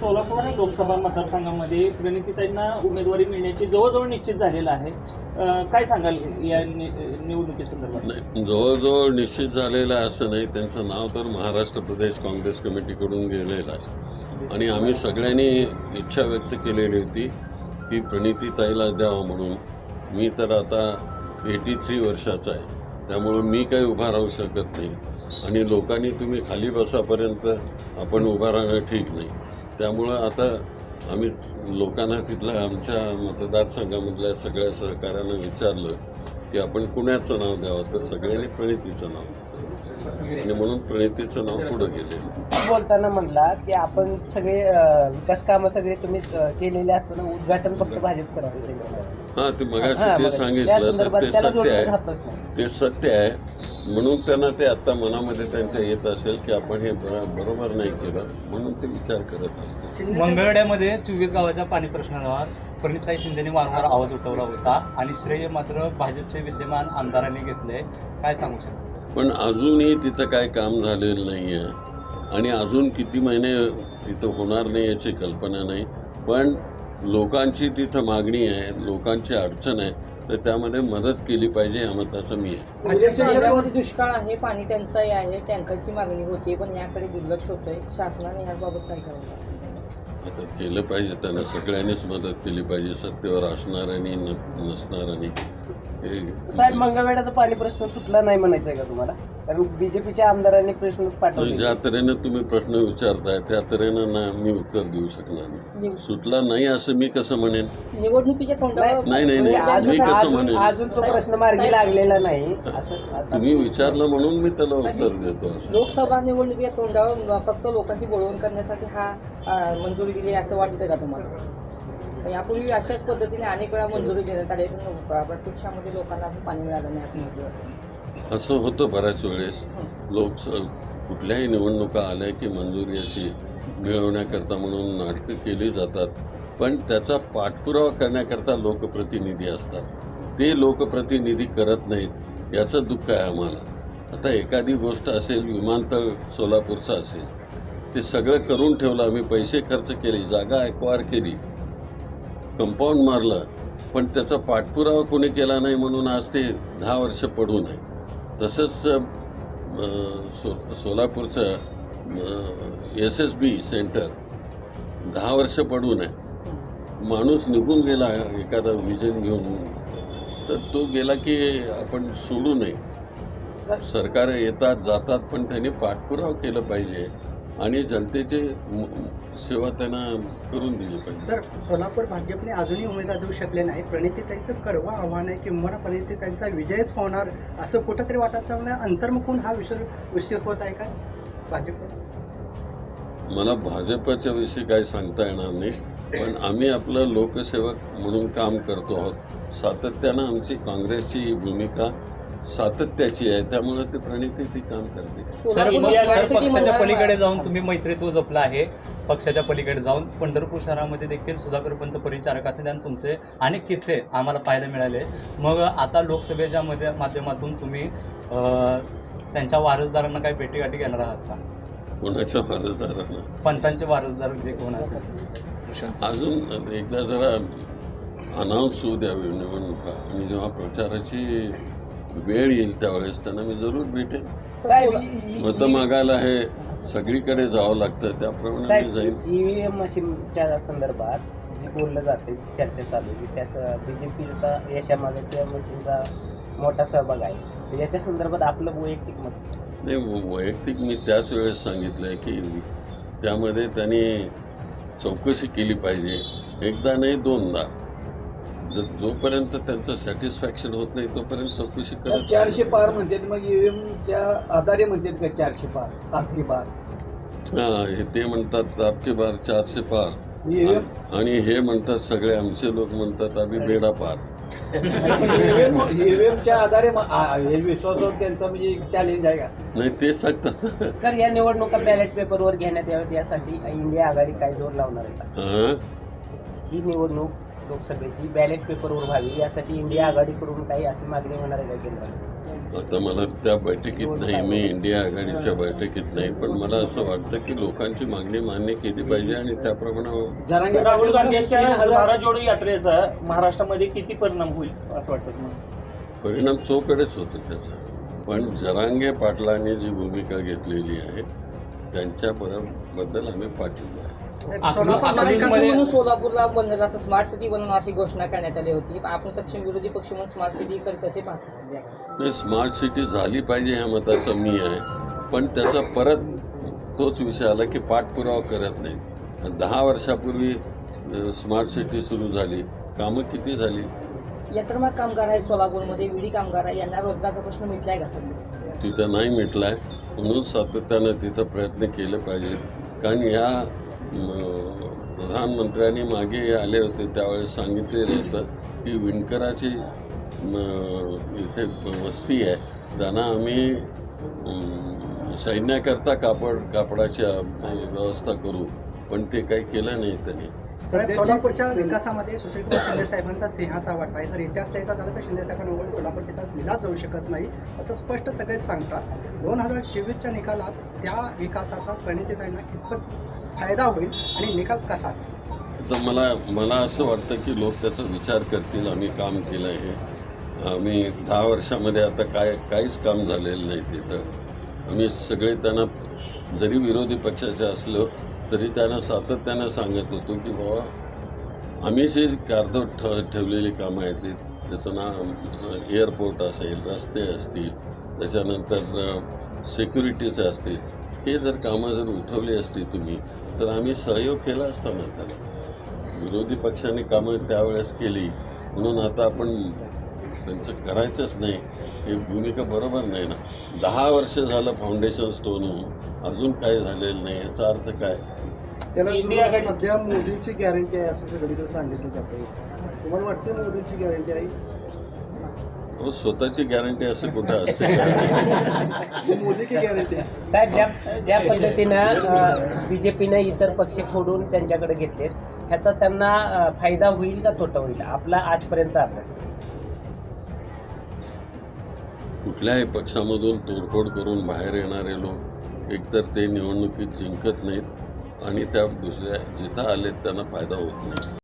सोलापूर लोकसभा मतदारसंघामध्ये प्रणितीताईंना उमेदवारी मिळण्याची जवळजवळ निश्चित झालेलं आहे. काय सांगाल या निवडणुकीसंदर्भात नाही जवळजवळ निश्चित झालेलं आहे असं नाही. त्यांचं नाव तर महाराष्ट्र प्रदेश काँग्रेस कमिटीकडून गेलेलं आहे. आणि आम्ही सगळ्यांनी इच्छा व्यक्त केलेली होती की प्रणितीताईला द्यावं म्हणून. मी तर आता एटी थ्री वर्षाचा आहे. त्यामुळं मी काही उभा राहू शकत नाही. आणि लोकांनी तुम्ही खाली बसापर्यंत आपण उभा राहणं ठीक नाही. त्यामुळं आता आम्ही लोकांना तिथल्या आमच्या मतदारसंघामधल्या सगळ्या सहकाऱ्यांना विचारलं की आपण कुणाचं नाव द्यावं? तर सगळ्यांनी प्रणितीचं नाव आणि म्हणून प्रणितीचं नाव पुढं गेलेलं बोलताना म्हणला की आपण सगळे विकास कामं सगळे तुम्ही केलेले असताना उद्घाटन फक्त भाजप करावे हां ते. त्या सांगितलं ते सत्य आहे. ते सत्य आहे. म्हणून त्यांना ते आता मनामध्ये त्यांच्या येत असेल की आपण हे बरा- बरोबर नाही केलं म्हणून ते विचार करत असतील. मंगळवेड्यामध्ये चोवीस गावाच्या पाणी प्रश्नावर प्रणिताई शिंदेने वारंवार आवाज उठवला होता आणि श्रेय मात्र भाजपचे विद्यमान आमदारांनी घेतले. काय सांगू शकता? पण अजूनही तिथं काय काम झालेलं नाही आहे आणि अजून किती महिने तिथं होणार नाही याची कल्पना नाही. पण लोकांची तिथं मागणी आहे लोकांची अडचण आहे. तर त्यामध्ये मदत केली पाहिजे ह्या मताचं मी आहे. जिल्ह्यामध्ये दुष्काळ आहे पाणी टंचाई आहे टँकरची मागणी होती पण याकडे दुर्लक्ष होतंय. शासनाने याबाबत काय करायचं? आता केलं पाहिजे त्यांना सगळ्यांनीच मदत केली पाहिजे सत्तेवर असणाऱ्यांनी न नसणाऱ्यांनी. साहेब मंगळवेड्याचा पाणी प्रश्न सुटला नाही म्हणायचं आहे का तुम्हाला? कारण बीजेपीच्या आमदारांनी प्रश्न पाठवले ज्या तऱ्हेनं तुम्ही प्रश्न विचारताय त्या तऱ्हेनं ना मी उत्तर देऊ शकणार नाही. सुटला नाही असं मी कसं म्हणेन? निवडणुकीच्या तोंडावर नाही, नाही, नाही. अजून मी कसं अजून म्हणेन? अजून तो प्रश्न मार्गी लागलेला नाही. असं आता- तुम्ही विचारलं म्हणून मी त्याला उत्तर देतो असं. लोकसभा निवडणुकीच्या तोंडावर फक्त लोकांची बोलवण करण्यासाठी हा अं, मंजुरी दिली असं वाटतंय का तुम्हाला? यापूर्वी अशाच पद्धतीने अनेक वेळा मंजुरी देण्यात आली. प्रत्यक्षामध्ये लोकांना पाणी मिळालं नाही असं म्हटलं जातं. असं होतं बऱ्याच वेळेस. लोक कुठल्याही निवडणुका आल्या की मंजुरी अशी मिळवण्याकरता म्हणून नाटकं केली जातात. पण त्याचा पाठपुरावा करण्याकरता लोकप्रतिनिधी असतात. ते लोकप्रतिनिधी करत नाहीत याचं दुःख आहे आम्हाला. आता एखादी गोष्ट असेल विमानतळ सोलापूरचं असेल ते सगळं करून ठेवलं आम्ही पैसे खर्च केले जागा एक्वायर केली कंपाऊंड मारलं पण त्याचा पाठपुरावा कोणी केला नाही म्हणून आज ते दहा वर्ष पडून आहे तसंच सो सोलापूरचं एस एस बी सेंटर दहा वर्ष पडून आहे माणूस निघून गेला एखादा विजन घेऊन. तर तो गेला की आपण सोडू नये. सरकार येतात जातात पण त्यांनी पाठपुरावा केलं पाहिजे. आणि जनतेची सेवा त्यांना करून दिली पाहिजे. सर सोलापूर भाजपने अजूनही उमेदवार देऊ शकले नाही प्रणितीताईचं कडवं आव्हान आहे किंवा प्रणितीताईंचा विजयच होणार असं कुठंतरी वाटत असल्यामुळे अंतर्मुखून हा विषय विषय होत आहे का भाजप मला भाजपच्या विषयी काही सांगता येणार नाही पण आम्ही आपलं लोकसेवक म्हणून काम करतो आहोत. सातत्यानं आमची काँग्रेसची भूमिका सातत्याची आहे त्यामुळे ते प्रणिती ती काम करते. सर मग सर पक्षाच्या पलीकडे जाऊन तुम्ही मैत्रीत्व जपलं आहे. पक्षाच्या पलीकडे जाऊन पंढरपूर शहरामध्ये देखील सुधाकर पंत परिचारक असेल आणि तुमचे अनेक किस्से आम्हाला पाहायला मिळाले. मग आता लोकसभेच्या मध्ये माध्यमातून तुम्ही अं, त्यांच्या वारसदारांना काही भेटीगाठी घेणार आहात का? कोणाच्या वारसदारांना? पंतांचे वारसदार जे कोण असेल. अजून एकदा जरा अनाऊन्स होऊ द्यावी निवडणुका. आणि जेव्हा प्रचाराची वेळ येईल त्यावेळेस त्यांना मी जरूर भेटेन. मतं मागायला हे सगळीकडे जावं लागतं त्याप्रमाणे मी जाईल ईव्हीएम मशीनच्या संदर्भात जे बोललं जाते जी चर्चा चालू आहे त्याचा बीजेपीचा यशामागे त्या मशीनचा मोठा सहभाग आहे. याच्या संदर्भात आपलं वैयक्तिक मत. नाही व- वैयक्तिक मी त्याच वेळेस सांगितलं की त्यामध्ये त्यांनी चौकशी केली पाहिजे. एकदा नाही दोनदा. ज जोपर्यंत त्यांचं सॅटिस्फॅक्शन होत नाही तोपर्यंत चौकशी करत चारशे पार म्हणतात मग ईव्हीएम च्या आधारे म्हणतात का चारशे पार? आपली पार हां हे ते म्हणतात आपके बार चारशे पार. ईव्हीएम आणि हे म्हणतात सगळे आमचे लोक म्हणतात आम्ही बेडा पार. ईव्हीएमच्या आधारे मग आ- हे विश्वासावर त्यांचा म्हणजे चॅलेंज आहे का? नाही तेच सांगतात. सर या निवडणुका बॅलेट पेपरवर घेण्यात याव्यात यासाठी इंडिया आघाडी काय जोर लावणार आहे? का हां? ही निवडणूक लोकसभेची बॅलेट पेपरवर व्हावी यासाठी इंडिया आघाडीकडून काही अशी मागणी होणार आहे का केंद्रात आता मला त्या बैठकीत नाही मी इंडिया आघाडीच्या बैठकीत नाही पण मला असं वाटतं की लोकांची मागणी मान्य केली पाहिजे आणि त्याप्रमाणे जरांगे राहुल हजार- भारत जोडो यात्रेचा महाराष्ट्रामध्ये किती परिणाम होईल असं वाटतं तुम्हाला? परिणाम चोकडेच होतो त्याचा. पण जरांगे पाटलांनी जी भूमिका घेतलेली आहे त्यांच्या बद्दल आम्ही पाठिंबा आहे. आता सोलापूरला बनवण्याचं स्मार्ट सिटी बनवणं अशी घोषणा करण्यात आली होती. आपण सक्षम विरोधी पक्ष म्हणून स्मार्ट सिटी कसे पाहतात नाही स्मार्ट सिटी झाली पाहिजे ह्या मताचा मी आहे. पण त्याचा परत तोच विषय आला की पाठपुरावा करत नाही. दहा वर्षापूर्वी स्मार्ट सिटी सुरू झाली. कामं किती झाली? यंत्रमाग कामगार आहेत सोलापूरमध्ये विधी कामगार आहे यांना रोजगारचा प्रश्न मिटलाय का सध्या तिथं नाही मिटलाय. म्हणून सातत्यानं तिथं प्रयत्न केले पाहिजेत. कारण या म, प्रधानमंत्र्यांनी मागे आले होते त्यावेळेस सांगितलेलं होतं की विणकराची म, इथे वस्ती आहे त्यांना आम्ही सैन्याकरता कापड कापडाची व्यवस्था करू पण ते काही केलं नाही त्यांनी. साहेब सोलापूरच्या विकासामध्ये सुशीलकुमार शिंदे साहेबांचा सिंहाचा वाटा आहे. जर इतिहास द्यायचा झाला तर शिंदे साहेबांमुळे सोलापूर जिल्ह्यात लिहिलाच जाऊ शकत नाही असं स्पष्ट सगळेच सांगतात. दोन हजार चोवीसच्या निकालात त्या विकासाचा प्रणितीताईंना कितपत फायदा होईल आणि निकाल कसा असेल? तर मला मला असं वाटतं की लोक त्याचा विचार करतील आम्ही काम केलं आहे आम्ही दहा वर्षामध्ये आता काय काहीच काम झालेलं नाही तिथं. आम्ही सगळे त्यांना जरी विरोधी पक्षाचे असलो तरी त्यांना सातत्यानं सांगत होतो की बाबा आम्ही जे कार्दोट ठ ठेवलेली कामं आहेत. त्याचं नाव एअरपोर्ट असेल रस्ते असतील त्याच्यानंतर सिक्युरिटीचं असतील. हे जर कामं जर उठवली असती तुम्ही तर आम्ही सहयोग केला असता ना त्याला विरोधी पक्षाने कामं त्यावेळेस केली. म्हणून आता आपण त्यांचं करायचंच नाही. ही भूमिका बरोबर नाही ना. दहा वर्ष झालं फाउंडेशन स्टोन होऊन अजून काय झालेलं नाही याचा अर्थ काय? त्याला सध्या मोदींची गॅरंटी आहे असं सगळीकडे सांगितलं जातं तुम्हाला वाटते मोदींची गॅरंटी आहे? अहो, स्वतःची गॅरंटी असं कुठं असते? का? मोदी की गॅरंटी आहे साहेब ज्या ज्या पद्धतीनं बीजेपीनं इतर पक्ष फोडून त्यांच्याकडे घेतले ह्याचा त्यांना फायदा होईल का तोटा होईल? आपला आजपर्यंतचा अभ्यास. कुठल्याही पक्षामधून तोडफोड करून बाहेर येणारे लोक एकतर ते निवडणुकीत जिंकत नाहीत आणि त्या दुसऱ्या जिथं आलेत त्यांना फायदा होत नाही.